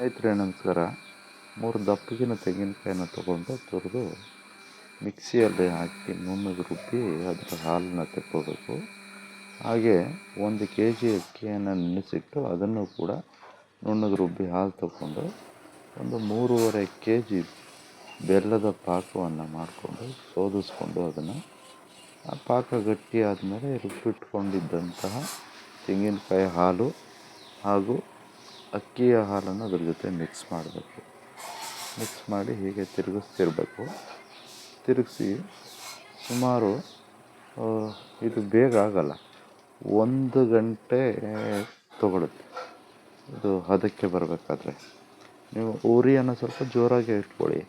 ಸ್ನೇಹಿತರೆ, ನಮಸ್ಕಾರ. ಮೂರು ದಪ್ಪಗಿನ ತೆಂಗಿನಕಾಯಿನ ತೊಗೊಂಡು ತುರಿದು ಮಿಕ್ಸಿಯಲ್ಲಿ ಹಾಕಿ ನುಣ್ಣಗೆ ರುಬ್ಬಿ ಅದರ ಹಾಲನ್ನ ತೆಕ್ಕೋಬೇಕು. ಹಾಗೆ ಒಂದು ಕೆ ಜಿ ಅಕ್ಕಿಯನ್ನು ನೆನೆಸಿಟ್ಟು ಅದನ್ನು ಕೂಡ ನುಣ್ಣಗೆ ರುಬ್ಬಿ ಹಾಲು ತಗೊಂಡು ಒಂದು ಮೂರುವರೆ ಕೆ ಜಿ ಬೆಲ್ಲದ ಪಾಕವನ್ನು ಮಾಡಿಕೊಂಡು ಶೋಧಿಸ್ಕೊಂಡು ಅದನ್ನು ಆ ಪಾಕ ಗಟ್ಟಿ ಆದಮೇಲೆ ರುಬ್ಬಿಟ್ಕೊಂಡಿದ್ದಂತಹ ತೆಂಗಿನಕಾಯಿ ಹಾಲು ಹಾಗೂ ಅಕ್ಕಿಯ ಹಾಲನ್ನು ಅದ್ರ ಜೊತೆ ಮಿಕ್ಸ್ ಮಾಡಬೇಕು. ಮಿಕ್ಸ್ ಮಾಡಿ ಹೀಗೆ ತಿರುಗಿಸ್ತಿರ್ಬೇಕು. ತಿರುಗಿಸಿ ಸುಮಾರು ಇದು ಬೇಗ ಆಗಲ್ಲ. ಒಂದು ಗಂಟೆ ತಗೊಳುತ್ತೆ. ಇದು ಹದಕ್ಕೆ ಬರಬೇಕಾದ್ರೆ. ನೀವು ಉರಿಯನ್ನು ಸ್ವಲ್ಪ ಜೋರಾಗಿ ಇಟ್ಕೊಳ್ಳಿ.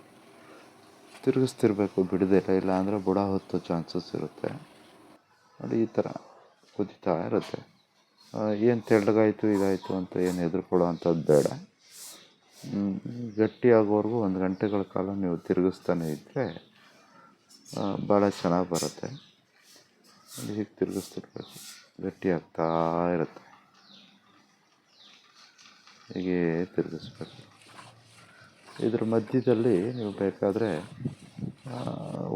ತಿರುಗಿಸ್ತಿರ್ಬೇಕು ಬಿಡದೆ ಇಲ್ಲ ಅಂದರೆ ಬುಡ ಹೊತ್ತು ಚಾನ್ಸಸ್ ಇರುತ್ತೆ. ನೋಡಿ, ಈ ಥರ ಕುದಿತಾ ಇರುತ್ತೆ. ಏನು ತೆಳ್ಳಗಾಯಿತು, ಇದಾಯಿತು ಅಂತ ಏನು ಹೆದರ್ಕೊಳ್ಳೋ ಅಂಥದ್ದು ಬೇಡ ಗಟ್ಟಿಯಾಗೋವರೆಗೂ ಒಂದು ಗಂಟೆಗಳ ಕಾಲ ನೀವು ತಿರುಗಿಸ್ತಾನೆ ಇದ್ದರೆ ಭಾಳ ಚೆನ್ನಾಗಿ ಬರುತ್ತೆ. ಹೀಗೆ ತಿರುಗಿಸ್ತಿರ್ಬೇಕು. ಗಟ್ಟಿ ಆಗ್ತಾ ಇರುತ್ತೆ. ಹೀಗೆ ತಿರುಗಿಸ್ಬೇಕು. ಇದ್ರ ಮಧ್ಯದಲ್ಲಿ ನೀವು ಬೇಕಾದರೆ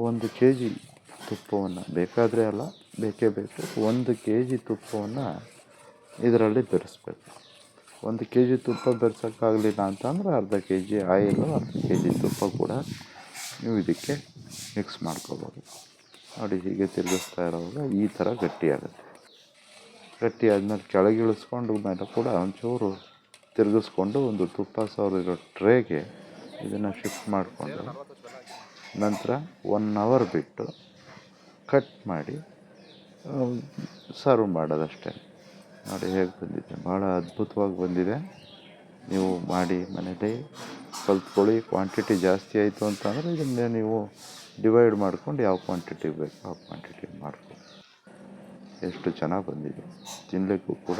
ಒಂದು ಕೆ ಜಿ ತುಪ್ಪವನ್ನು, ಬೇಕಾದರೆ ಅಲ್ಲ, ಬೇಕೇ ಬೇಕು. ಒಂದು ಕೆ ಜಿ ತುಪ್ಪವನ್ನು ಇದರಲ್ಲಿ ಬೆರೆಸ್ಬೇಕು. ಒಂದು ಕೆ ಜಿ ತುಪ್ಪ ಬೆರೆಸೋಕ್ಕಾಗಲಿಲ್ಲ ಅಂತಂದರೆ ಅರ್ಧ ಕೆ ಜಿ ಆಯಿಲು, ಅರ್ಧ ಕೆ ಜಿ ತುಪ್ಪ ಕೂಡ ನೀವು ಇದಕ್ಕೆ ಮಿಕ್ಸ್ ಮಾಡ್ಕೋಬೋದು. ನೋಡಿ ಹೀಗೆ ತಿರುಗಿಸ್ತಾ ಇರೋವಾಗ ಈ ಥರ ಗಟ್ಟಿಯಾಗುತ್ತೆ. ಗಟ್ಟಿ ಆದಮೇಲೆ ಕೆಳಗೆ ಇಳಿಸ್ಕೊಂಡು ಮೇಲೆ ಕೂಡ ಒಂಚೂರು ತಿರುಗಿಸ್ಕೊಂಡು ಒಂದು ತುಪ್ಪ ಸಾವಿರಿರೋ ಟ್ರೇಗೆ ಇದನ್ನು ಶಿಫ್ಟ್ ಮಾಡಿಕೊಂಡು ನಂತರ ಒನ್ ಅವರ್ ಬಿಟ್ಟು ಕಟ್ ಮಾಡಿ ಸರ್ವ್ ಮಾಡೋದಷ್ಟೇ. ನೋಡಿ ಹೇಗೆ ಬಂದಿದೆ. ಭಾಳ ಅದ್ಭುತವಾಗಿ ಬಂದಿದೆ. ನೀವು ಮಾಡಿ ಮನೇಲಿ ಕಲ್ತ್ಕೊಳ್ಳಿ. ಕ್ವಾಂಟಿಟಿ ಜಾಸ್ತಿ ಆಯಿತು ಅಂತಂದರೆ ಇದನ್ನೇ ನೀವು ಡಿವೈಡ್ ಮಾಡ್ಕೊಂಡು ಯಾವ ಕ್ವಾಂಟಿಟಿ ಬೇಕು, ಆ ಕ್ವಾಂಟಿಟಿ ಮಾಡ್ಕೊಂಡು ಎಷ್ಟು ಚೆನ್ನಾಗಿ ಬಂದಿದೆ. ತಿನ್ನಲಿಕ್ಕೂ ಕೂಡ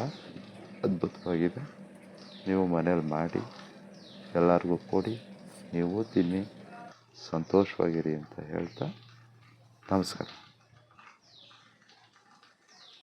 ಅದ್ಭುತವಾಗಿದೆ. ನೀವು ಮನೇಲಿ ಮಾಡಿ ಎಲ್ಲರಿಗೂ ಕೊಡಿ. ನೀವು ತಿನ್ನಿ. ಸಂತೋಷವಾಗಿರಿ ಅಂತ ಹೇಳ್ತಾ ನಮಸ್ಕಾರ.